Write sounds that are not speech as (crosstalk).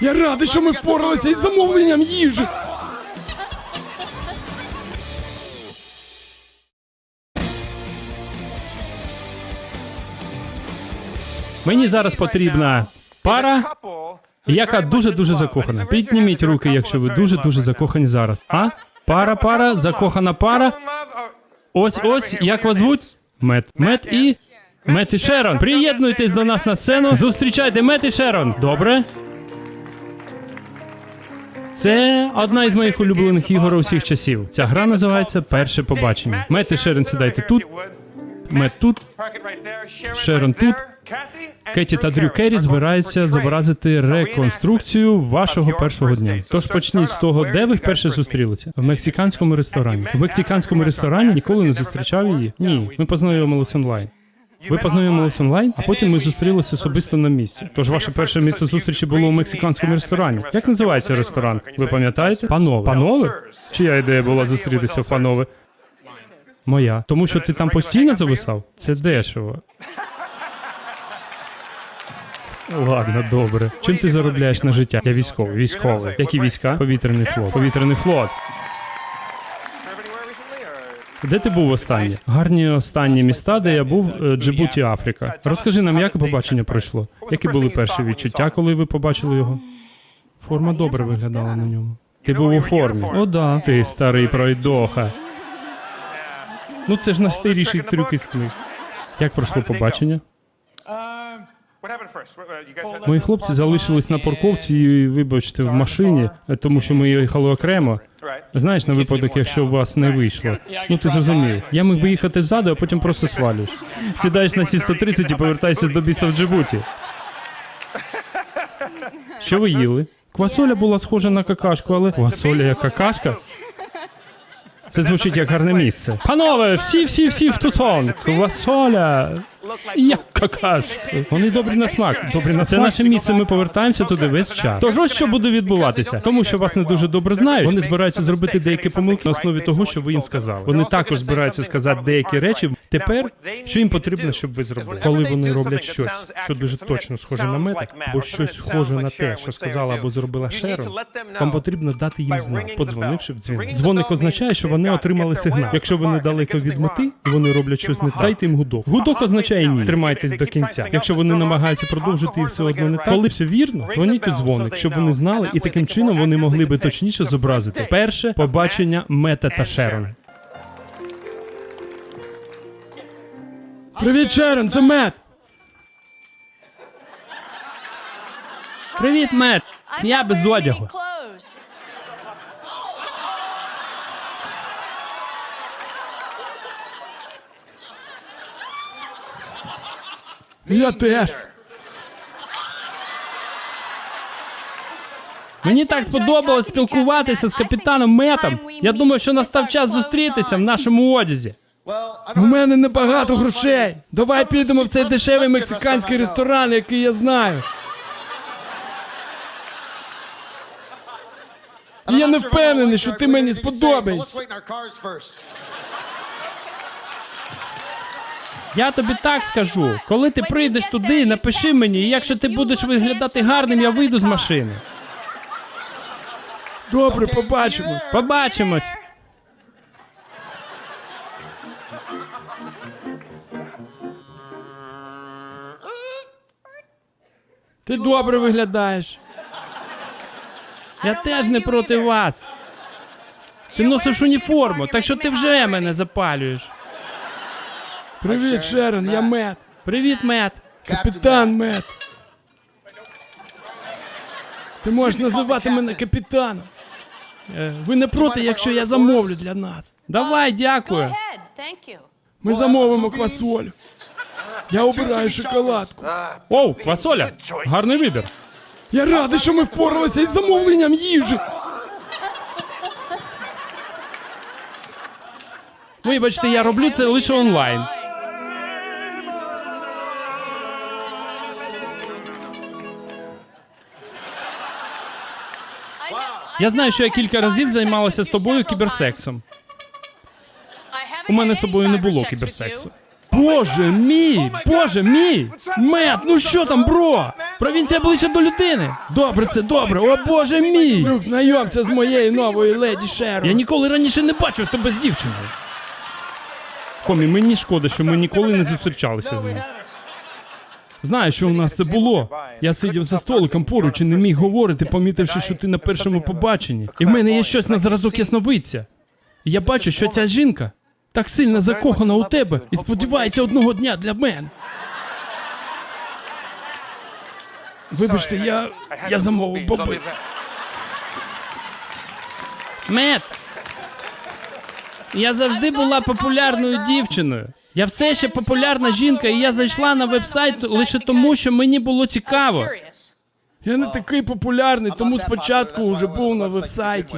Я радий, що ми впоралися із замовленням їжі. Мені зараз потрібна пара, яка дуже-дуже закохана. Підніміть руки, якщо ви дуже-дуже закохані зараз. А? Пара, пара, закохана пара. Ось ось, як вас звуть? Мет. Мет і. Мет і Шерон. Приєднуйтесь до нас на сцену. Зустрічайте Мет і Шерон. Добре? Це одна із моїх улюблених ігор усіх часів. Ця гра називається Перше побачення. Мет і Шерон сідайте тут. Мет тут. Шерон тут. Кеті та Дрю Керрі збираються зобразити реконструкцію вашого першого дня. Тож почніть з того, де ви вперше зустрілися. В мексиканському ресторані. В мексиканському ресторані ніколи не зустрічав її. Ні, ми познайомились онлайн. Ви познайомились онлайн, а потім ми зустрілися особисто на місці. Тож ваше перше місце зустрічі було у мексиканському ресторані. Як називається ресторан? Ви пам'ятаєте? Панове. Панове? Чия ідея була зустрітися в панове? Моя. Тому що ти там постійно зависав? Це дешево. Ладно, добре. Чим ти заробляєш на життя? Я військовий. Військовий. Які війська? Повітряний флот. Повітряний флот. Де ти був останнє? Гарні останні міста, де я був е, Джибуті, Африка. Розкажи нам, як побачення пройшло? Які були перші відчуття, коли ви побачили його? Форма добре виглядала на ньому. Ти був у формі. О, да. Ти старий пройдоха. Ну це ж найстаріший трюк із книг. Як пройшло побачення? Мої хлопці залишились на парковці і, вибачте, в машині, тому що ми їхали окремо. Знаєш, на випадок, якщо у вас не вийшло. Ну ти зрозумів. Я міг би їхати ззаду, а потім просто свалюєш. Сідаєш на сі 130 і повертаєшся до біса в Джибуті. Що ви їли? Квасоля була схожа на какашку, але квасоля як какашка? Це звучить як гарне місце. Панове, всі, всі, всі в тусон. Квасоля. Як какашка. Вони добрі на смак. Добрі на Це наше місце. Ми повертаємося туди весь час. Тож ось що буде відбуватися. Тому що вас не дуже добре знають. Вони збираються зробити деякі помилки на основі того, що ви їм сказали. Вони також збираються сказати деякі речі тепер, що їм потрібно, щоб ви зробили. Коли вони роблять щось, що дуже точно схоже на мета, або щось схоже на те, що сказала або зробила Шерон, вам потрібно дати їм знак, подзвонивши в дзвоник. Дзвоник означає, що вони отримали сигнал. Якщо ви недалеко від мети і вони роблять щось не так, дайте їм гудок. Гудок означає ні. Тримайтесь до кінця. Якщо вони намагаються продовжити і все одно не так, коли все вірно, дзвоніть у дзвоник, щоб вони знали, і таким чином вони могли би точніше зобразити перше побачення Мета та Шерон. Привіт, Шерон, це Мет. Привіт, Мет. Я без одягу. Я теж. Мені так сподобалось спілкуватися з капітаном Метом. Я думаю, що настав час зустрітися в нашому (laughs) одязі. У мене небагато грошей. Давай підемо в цей дешевий мексиканський ресторан, який я знаю. І я не впевнений, що ти мені сподобаєшся. Я тобі так скажу. Коли ти прийдеш туди, напиши мені, і якщо ти будеш виглядати гарним, я вийду з машини. Добре, побачимо. Побачимось. Ти добре виглядаєш. Я теж не проти вас. Ти носиш уніформу, так що ти вже мене запалюєш. Привіт, Шерон, я Мет. Привіт, Мет. Капітан Мет. Ти можеш називати мене капітаном. Е, Ви не проти, якщо я замовлю для нас. Давай, дякую. Ми замовимо квасолю. Я обираю шоколадку. Оу, квасоля. Гарний вибір. Я радий, що ми впоралися із замовленням їжі. (laughs) Вибачте, я роблю це лише онлайн. Я знаю, що я кілька разів займалася з тобою кіберсексом. У мене з тобою не було кіберсексу. Боже мій! Боже мій! Мет, ну що там, бро? Провінція ближче до людини. Добре, це добре. О боже мій! Люк, знайомся з моєю новою леді Шерон. Я ніколи раніше не бачив тебе з дівчиною. Хомі, мені шкода, що ми ніколи не зустрічалися з нею. Знаєш, що у нас це було? Я сидів за столиком поруч і не міг говорити, помітивши, що ти на першому побаченні. І в мене є щось на зразок ясновидця. І я бачу, що ця жінка так сильно закохана у тебе і сподівається одного дня для мене. Вибачте, я. я замовив боби. Мет! Я завжди була популярною дівчиною. Я все ще популярна жінка, і я зайшла на вебсайт лише тому, що мені було цікаво. Я не такий популярний, тому спочатку вже був на вебсайті.